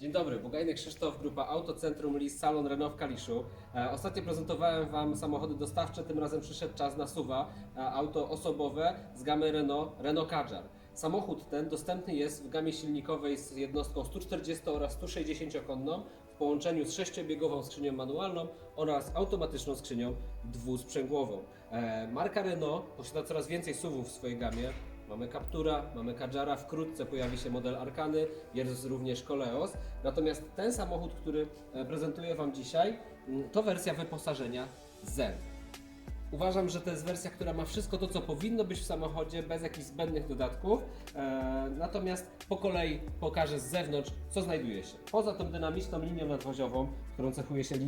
Dzień dobry, Bugajny Krzysztof, grupa Autocentrum Lis, salon Renault w Kaliszu. E, ostatnio prezentowałem Wam samochody dostawcze, tym razem przyszedł czas na suwa, e, auto osobowe z gamy Renault, Renault Kadjar. Samochód ten dostępny jest w gamie silnikowej z jednostką 140 oraz 160 konną w połączeniu z sześciobiegową skrzynią manualną oraz automatyczną skrzynią dwusprzęgłową. E, marka Renault posiada coraz więcej SUVów w swojej gamie. Mamy Captura, mamy Kadżara, wkrótce pojawi się model Arkany, jest również Koleos. Natomiast ten samochód, który e, prezentuję Wam dzisiaj, mm, to wersja wyposażenia Zen. Uważam, że to jest wersja, która ma wszystko to, co powinno być w samochodzie, bez jakichś zbędnych dodatków. E, natomiast po kolei pokażę z zewnątrz, co znajduje się. Poza tą dynamiczną linią nadwoziową, którą cechuje się e,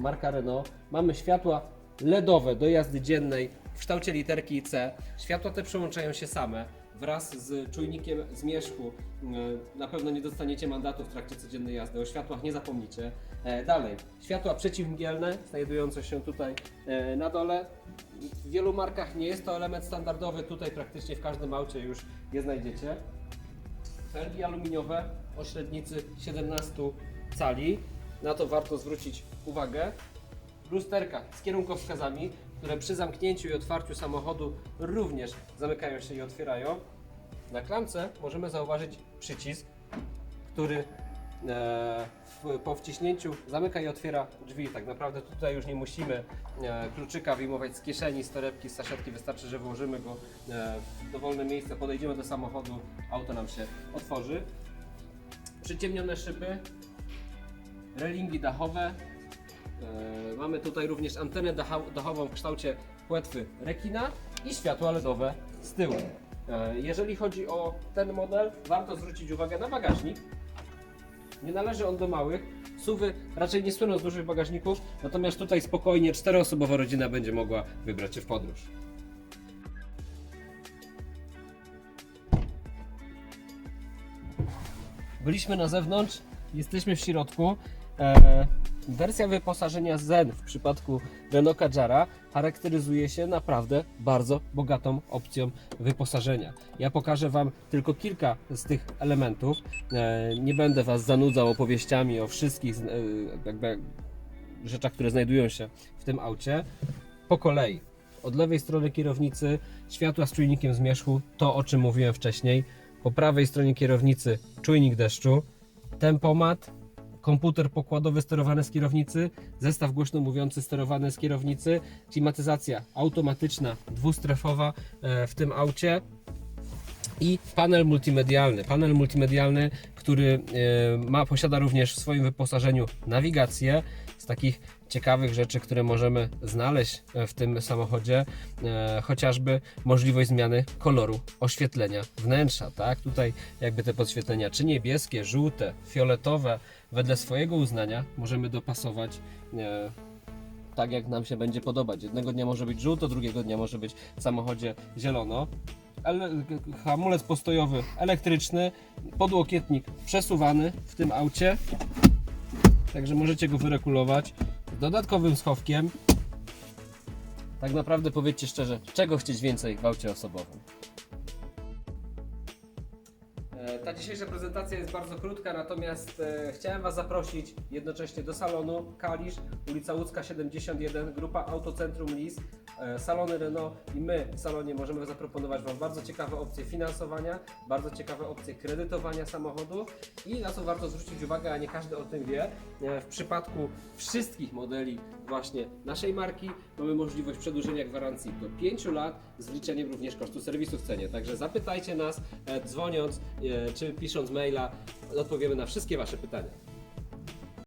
marka Renault, mamy światła LEDowe do jazdy dziennej w kształcie literki C. Światła te przełączają się same. Wraz z czujnikiem zmierzchu e, na pewno nie dostaniecie mandatu w trakcie codziennej jazdy. O światłach nie zapomnijcie. E, Dalej, światła przeciwmgielne, znajdujące się tutaj e, na dole. W wielu markach nie jest to element standardowy, tutaj praktycznie w każdym aucie już je znajdziecie. Felgi aluminiowe o średnicy 17 cali. Na to warto zwrócić uwagę. Lusterka z kierunkowskazami, które przy zamknięciu i otwarciu samochodu również zamykają się i otwierają. Na klamce możemy zauważyć przycisk, który e, w, po wciśnięciu zamyka i otwiera drzwi. Tak naprawdę tutaj już nie musimy e, kluczyka wyjmować z kieszeni, z torebki, z saszetki. Wystarczy, że włożymy go e, w dowolne miejsce, podejdziemy do samochodu, auto nam się otworzy. Przyciemnione szyby, relingi dachowe. E, mamy tutaj również antenę dachową w kształcie płetwy rekina i światła LEDowe z tyłu. E, jeżeli chodzi o ten model, warto zwrócić uwagę na bagażnik. Nie należy on do małych. Suwy raczej nie słyną z dużych bagażników, natomiast tutaj spokojnie czteroosobowa rodzina będzie mogła wybrać się w podróż. Byliśmy na zewnątrz, jesteśmy w środku. E, wersja wyposażenia Zen w przypadku Renault Kadżara charakteryzuje się naprawdę bardzo bogatą opcją wyposażenia. Ja pokażę Wam tylko kilka z tych elementów. E, nie będę Was zanudzał opowieściami o wszystkich e, jakby, rzeczach, które znajdują się w tym aucie. Po kolei. Od lewej strony kierownicy światła z czujnikiem zmierzchu, to o czym mówiłem wcześniej. Po prawej stronie kierownicy czujnik deszczu, tempomat, komputer pokładowy sterowany z kierownicy, zestaw głośno mówiący sterowany z kierownicy, klimatyzacja automatyczna, dwustrefowa e, w tym aucie i panel multimedialny. Panel multimedialny, który e, ma, posiada również w swoim wyposażeniu nawigację takich ciekawych rzeczy, które możemy znaleźć e, w tym samochodzie, e, chociażby możliwość zmiany koloru oświetlenia wnętrza, tak? Tutaj jakby te podświetlenia, czy niebieskie, żółte, fioletowe, wedle swojego uznania możemy dopasować e, tak jak nam się będzie podobać. Jednego dnia może być żółto, drugiego dnia może być w samochodzie zielono. Ale, hamulec postojowy elektryczny, podłokietnik przesuwany w tym aucie. Także możecie go wyregulować dodatkowym schowkiem. Tak naprawdę powiedzcie szczerze, czego chcieć więcej w aucie osobowym. Dzisiejsza prezentacja jest bardzo krótka, natomiast e, chciałem Was zaprosić jednocześnie do salonu Kalisz, ulica Łódzka 71, grupa Autocentrum Lis, e, salony Renault i my w salonie możemy zaproponować Wam bardzo ciekawe opcje finansowania, bardzo ciekawe opcje kredytowania samochodu i na co warto zwrócić uwagę, a nie każdy o tym wie, e, w przypadku wszystkich modeli właśnie naszej marki mamy możliwość przedłużenia gwarancji do 5 lat z również kosztu serwisu w cenie. Także zapytajcie nas e, dzwoniąc e, czy pisząc maila, odpowiemy na wszystkie Wasze pytania.